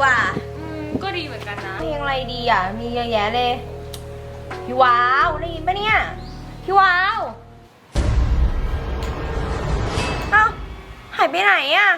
กว่า อืมก็ดีเหมือนกันนะ เพลงอะไรดีอะ มีเยอะแยะเลย พี่ว้าวได้ยินปะเนี่ย พี่ว้าวเอ้าหายไปไหนอะ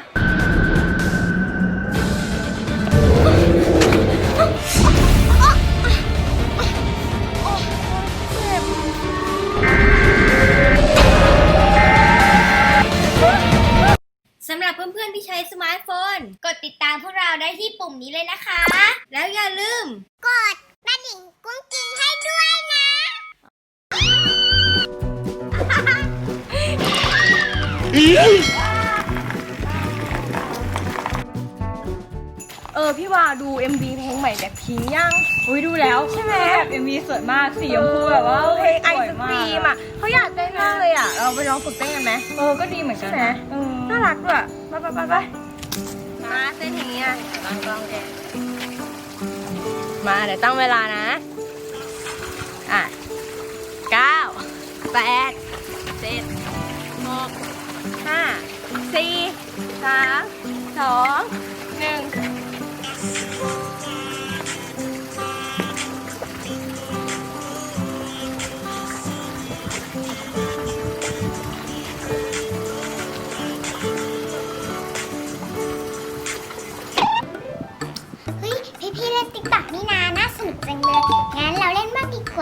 หรับเพื่อนๆที่ใช้สมาร์ทโฟน กดติดตามพวกเราได้ที่ปุ่มนี้เลยนะคะ แล้วอย่าลืม กดกระดิ่งกุ้งกิ้งให้ด้วยนะ เออ พี่วาวดู MV เพลงใหม่แบบพิงยัง อุ้ยดูแล้วใช่ไหมแบบเอ็มวีสวยมากสีชมพูแบบว่าเพลงไอสวยศมากครีมอะเขาอยากเต้นมากเลยอะ เราไปลองฝึกเต้นกันไหมเออก็ดีเหมือนกันใช่ไหมนะเออน่ารักด้วย ไปไปไปไปมาเส้นอย่างนี้อะลองลองเต้นมาเดี๋ยวตั้งเวลานะ อะเก้าแปดเจ็ดหกห้าสี่สามสองหนึ่ง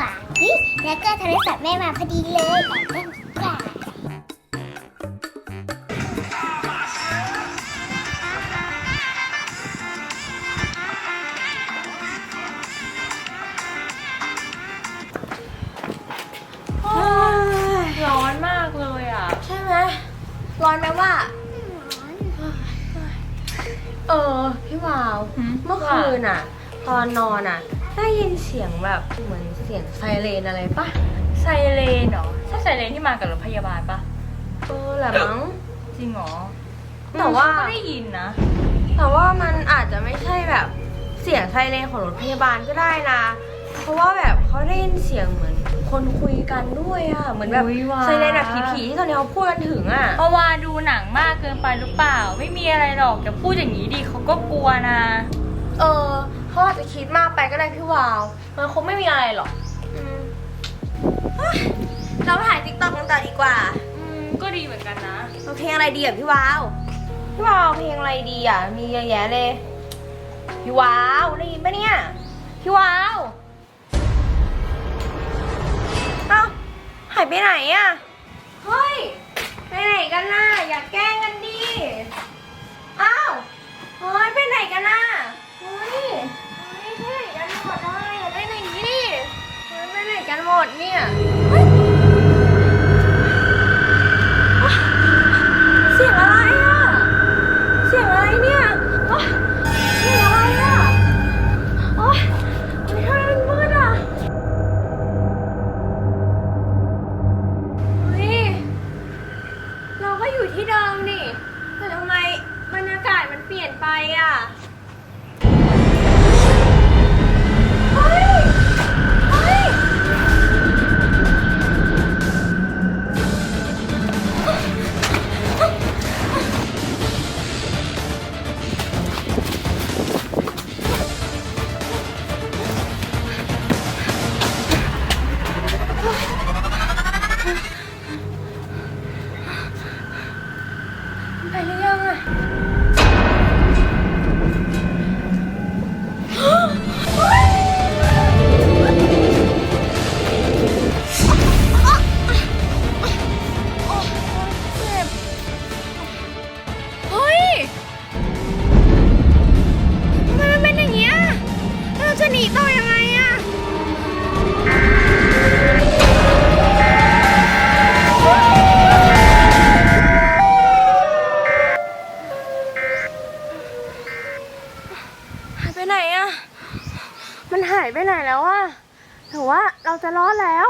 ว่าเฮ้ยแล้วก็โทรศัพท์แม่มาพอดีเลยแต่เล่นดีกว่าร้อนมากเลยอะ ใช่ไหมร้อนไหมว่า เออ พี่วาวหืมเมื่อคืนอะ ตอนนอนอะ ได้ยินเสียงแบบเหมือนเสียงไซเรนอะไรปะไซเรนเหรอใช่ไซเรนที่มากับรถพยาบาลปะเออแหละมั้งจริงเหรอแต่ว่าก็ได้ยินนะ แต่ว่ามันอาจจะไม่ใช่แบบเสียงไซเรนของรถพยาบาลก็ได้นะ เพราะว่าแบบเขาได้ยินเสียงเหมือนคนคุยกันด้วยอะเหมือนแบบอุ๊ยว่ะไซเรนแบบผีๆที่ตอนนี้เขาพูดกันถึงอะเพราะว่าดูหนังมากเกินไปหรือเปล่า ไม่มีอะไรหรอกแต่พูดอย่างนี้ดิเขาก็กลัวนะ เออ เขาอาจจะคิดมากไปก็ได้พี่วาว มันคงไม่มีอะไรหรอกอืมเฮ้ยเราไปถ่ายติ๊กต็อกกันต่อดีกว่า อืมก็ดีเหมือนกันนะ เอาเพลงอะไรดีอะพี่วาว พี่วาวเพลงอะไรดีอะ มีเยอะแยะเลย พี่วาวได้ยินปะเนี่ย พี่วาวเอ้าหายไปไหนอะ เฮ้ย ไปไหนกันน่ะ อย่าแกล้งกันดิเอ้าเฮ้ย ไปไหนกันน่ะ ดเนี่ยเฮ้ย เราจะหนีต่อยังไงอะหายไปไหนอะมันหายไปไหนแล้วอะถือว่าเราจะรอดแล้ว